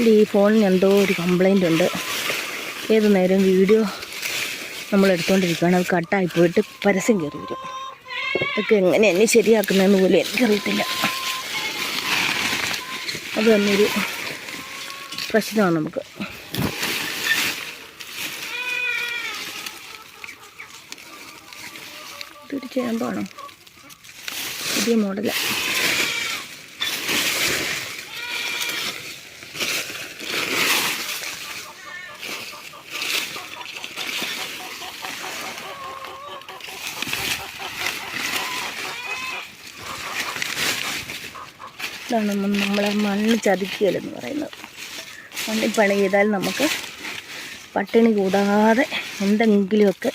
എന്റെ ഈ ഫോണിന് എന്തോ ഒരു കംപ്ലൈന്റ് ഉണ്ട്. ഏത് നേരം വീഡിയോ നമ്മൾ എടുത്തുകൊണ്ടിരിക്കുകയാണ് അത് കട്ടായി പോയിട്ട് പരസ്യം കയറി വരും. ഇതൊക്കെ എങ്ങനെ എന്നെ ശരിയാക്കുന്നതെന്ന് പോലും എനിക്കറിയത്തില്ല. അത് തന്നെ ഒരു പ്രശ്നമാണ് നമുക്ക്. ഇതൊരു ചേമ്പാണോ. പുതിയ മോഡലാണ് ഇതാണ് നമ്മളെ മണ്ണ് ചതിക്കലെന്ന് പറയുന്നത്. മണ്ണിൽ പണി ചെയ്താൽ നമുക്ക് പട്ടിണി കൂടാതെ എന്തെങ്കിലുമൊക്കെ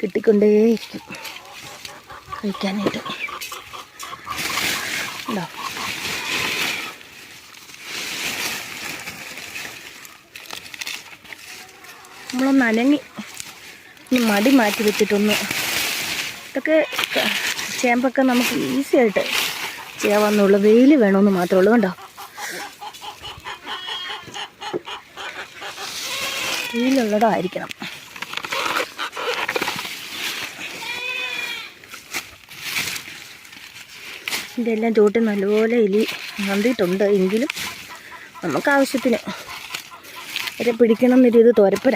കിട്ടിക്കൊണ്ടേയിരിക്കും കഴിക്കാനായിട്ട്. ഉണ്ടോ നമ്മളൊന്ന് അനങ്ങി. ഇനി മടി മാറ്റി വെച്ചിട്ടൊന്ന് ഇതൊക്കെ ചേമ്പൊക്കെ നമുക്ക് ഈസി ആയിട്ട് ചെയ്യാവുന്നുള്ളൂ വെയിൽ വേണമെന്ന് മാത്രമേ ഉള്ളൂ കണ്ടോ? വെയിലുള്ളതായിരിക്കണം. ഇതിന്റെ എല്ലാം ചോട്ടിൽ നല്ലപോലെ എലി നന്ദിയിട്ടുണ്ട് എങ്കിലും നമുക്ക് ആവശ്യത്തിന് ഇവരെ പിടിക്കണം എന്നൊരിത് ഇത് തോരപ്പന.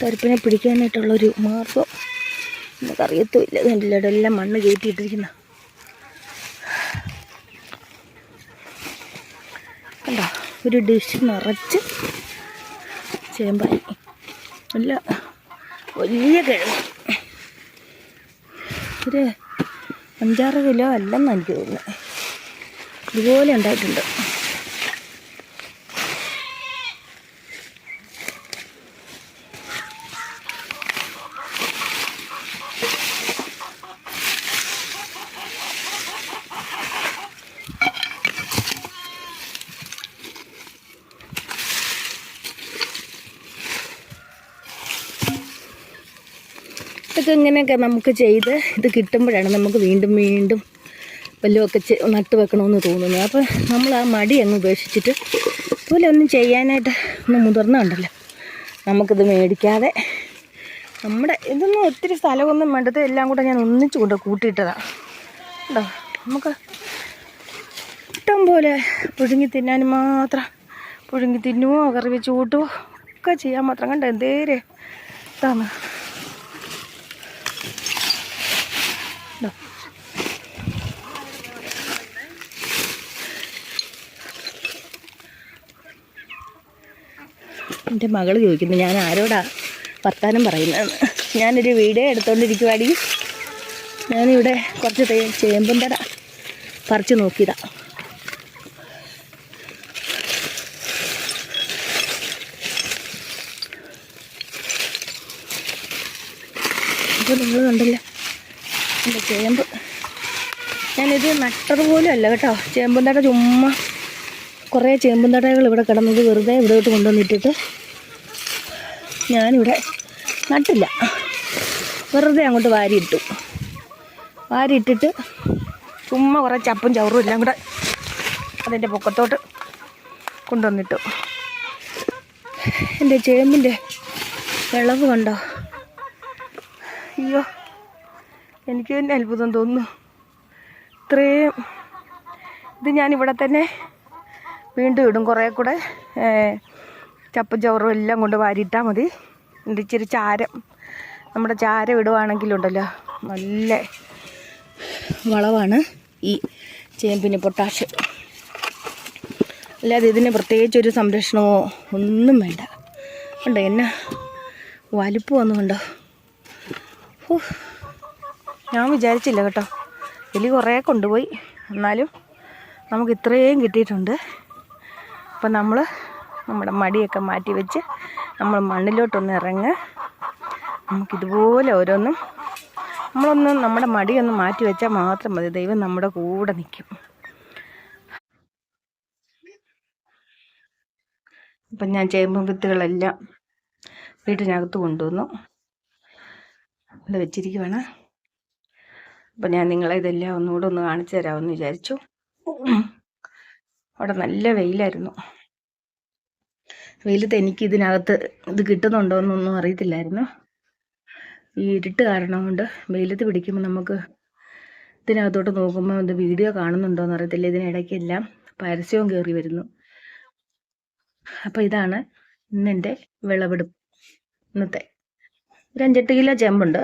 തോരപ്പനെ പിടിക്കാനായിട്ടുള്ളൊരു മാർഗം നമുക്കറിയത്തുമില്ല. ഇതിന്റെ എല്ലാം മണ്ണ് കയറ്റിയിട്ടിരിക്കുന്ന. കണ്ടോ? ഒരു ഡിഷ് നിറച്ച് ചേമ്പായി. നല്ല വലിയ കിഴങ്ങ്. ഒരു അഞ്ചാറ് കിലോ അല്ലെന്ന് എനിക്ക് തോന്നുന്നത് ഇതുപോലെ ഉണ്ടായിട്ടുണ്ട്. ഇതൊക്കെ ഇങ്ങനെയൊക്കെ നമുക്ക് ചെയ്ത് ഇത് കിട്ടുമ്പോഴാണ് നമുക്ക് വീണ്ടും വീണ്ടും വല്ലതുമൊക്കെ നട്ട് വെക്കണമെന്ന് തോന്നുന്നത്. അപ്പോൾ നമ്മൾ ആ മടി അങ്ങ് ഉപേക്ഷിച്ചിട്ട് ഇതുപോലെ ഒന്നും ചെയ്യാനായിട്ട് ഒന്ന് മുതിർന്നുണ്ടല്ലോ. നമുക്കിത് മേടിക്കാതെ നമ്മുടെ ഇതൊന്നും ഒത്തിരി സ്ഥലമൊന്നും വേണ്ടത് എല്ലാം കൂടെ ഞാൻ ഒന്നിച്ചു കൊണ്ട് കൂട്ടിയിട്ടതാണ് കേട്ടോ നമുക്ക് ഇഷ്ടം പോലെ പുഴുങ്ങി തിന്നാൻ മാത്രം പുഴുങ്ങി തിന്നുവോ കറി വെച്ച് കൂട്ടുവോ ഒക്കെ ചെയ്യാൻ മാത്രം. കണ്ടോ? എന്തേരെ ഇതാണ്. എന്റെ മകൾ ചോദിക്കുന്നു ഞാൻ ആരോടാ വർത്താനം പറയുന്നതെന്ന് ഞാനൊരു വീഡിയോ എടുത്തോണ്ടിരിക്കുവാടി. ഞാനിവിടെ കുറച്ച് തേ ചേമ്പും തട പറിച്ചു നോക്കിയതാ. അപ്പോൾ നിങ്ങൾ കണ്ടില്ല? എന്റെ ചേമ്പ്. ഞാനിത് നട്ടത് പോലും അല്ല കേട്ടോ. ചേമ്പും തട ചുമ്മാ കുറേ ചേമ്പും തടകൾ ഇവിടെ കിടന്നത് വെറുതെ ഇവിടോട്ട് കൊണ്ടുവന്നിട്ടിട്ട് ഞാനിവിടെ നട്ടില്ല. വെറുതെ അങ്ങോട്ട് വാരിയിട്ടു. വാരിയിട്ടിട്ട് ചുമ്മാ കുറേ ചപ്പും ചവറും എല്ലാം കൂടെ അതിന്റെ പൊക്കത്തോട്ട് കൊണ്ടുവന്നിട്ടു. എന്റെ ചേമ്പിന്റെ വിളവ് കണ്ടോ? അയ്യോ എനിക്ക് തന്നെ അത്ഭുതം തോന്നുന്നു. ഇത്രയും ഇത് ഞാനിവിടെ തന്നെ വീണ്ടും ഇടും കുറേ കൂടെ. ചപ്പും ചോറും എല്ലാം കൊണ്ട് വാരിയിട്ടാൽ മതി. എന്നിട്ട് ഇച്ചിരി ചാരം. നമ്മുടെ ചാരം ഇടുവാണെങ്കിലുണ്ടല്ലോ. നല്ല വളമാണ് ഈ ചേമ്പിന് പൊട്ടാഷ്. അല്ലാതെ ഇതിന് പ്രത്യേകിച്ചൊരു സംരക്ഷണമോ ഒന്നും വേണ്ട. കണ്ടോ എന്നെ വലിപ്പം ഒന്നുമുണ്ടോ ഹൂ, ഞാൻ വിചാരിച്ചില്ല കേട്ടോ. എലി കുറേ കൊണ്ടുപോയി. എന്നാലും നമുക്ക് ഇത്രയും കിട്ടിയിട്ടുണ്ട്. അപ്പം നമ്മൾ നമ്മുടെ മടിയൊക്കെ മാറ്റി വെച്ച് നമ്മൾ മണ്ണിലോട്ടൊന്ന് ഇറങ്ങ്. നമുക്കിതുപോലെ ഓരോന്നും നമ്മളൊന്ന് നമ്മുടെ മടിയൊന്ന് മാറ്റി വെച്ചാൽ മാത്രം മതി. ദൈവം നമ്മുടെ കൂടെ നിൽക്കും. അപ്പം ഞാൻ ചേമ്പ് വിത്തുകളെല്ലാം വീട്ടിനകത്ത് കൊണ്ടുവന്നു. അത് വെച്ചിരിക്കുവാണ്. അപ്പം ഞാൻ നിങ്ങളെ ഇതെല്ലാം ഒന്നുകൂടെ ഒന്ന് കാണിച്ചു തരാമെന്ന് വിചാരിച്ചു. അവിടെ നല്ല വെയിലായിരുന്നു. വെയിലത്ത് എനിക്ക് ഇതിനകത്ത് ഇത് കിട്ടുന്നുണ്ടോ എന്നൊന്നും അറിയത്തില്ലായിരുന്നു. ഈ ഇരുട്ട് കാരണം കൊണ്ട് വെയിലത്ത് പിടിക്കുമ്പോൾ നമുക്ക് ഇതിനകത്തോട്ട് നോക്കുമ്പോൾ ഇത് വീഡിയോ കാണുന്നുണ്ടോ എന്ന് അറിയത്തില്ല. ഇതിനിടയ്ക്കെല്ലാം പരസ്യവും കയറി വരുന്നു. അപ്പോൾ ഇതാണ് ഇന്നെന്റെ വിളവെടുപ്പ്. ഇന്നത്തെ ഒരു അഞ്ചെട്ട് കിലോ ചെമ്പുണ്ട്.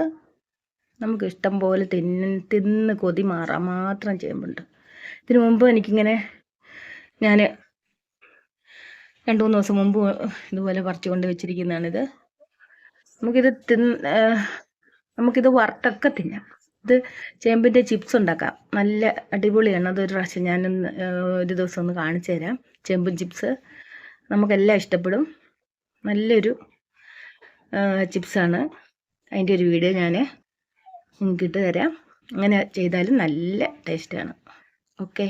നമുക്ക് ഇഷ്ടം പോലെ തിന്ന് തിന്ന് കൊതി മാറാൻ മാത്രം ചേമ്പുണ്ട്. ഇതിനു മുമ്പ് എനിക്കിങ്ങനെ ഞാൻ രണ്ട് മൂന്ന് ദിവസം മുമ്പ് ഇതുപോലെ പറിച്ചുകൊണ്ട് വെച്ചിരിക്കുന്നതാണിത്. നമുക്കിത് തിന്ന് നമുക്കിത് വറുത്തൊക്കെ തിന്നാം. ഇത് ചേമ്പിന്റെ ചിപ്സ് ഉണ്ടാക്കാം. നല്ല അടിപൊളിയാണ്. അതൊരു പ്രാവശ്യം ഞാൻ ഒരു ദിവസം ഒന്ന് കാണിച്ചു തരാം. ചേമ്പും ചിപ്സ് നമുക്കെല്ലാം ഇഷ്ടപ്പെടും. നല്ലൊരു ചിപ്സാണ്. അതിന്റെ ഒരു വീഡിയോ ഞാൻ നിങ്ങൾക്ക് ഇട്ട് തരാം. അങ്ങനെ ചെയ്താലും നല്ല ടേസ്റ്റാണ്. ഓക്കെ.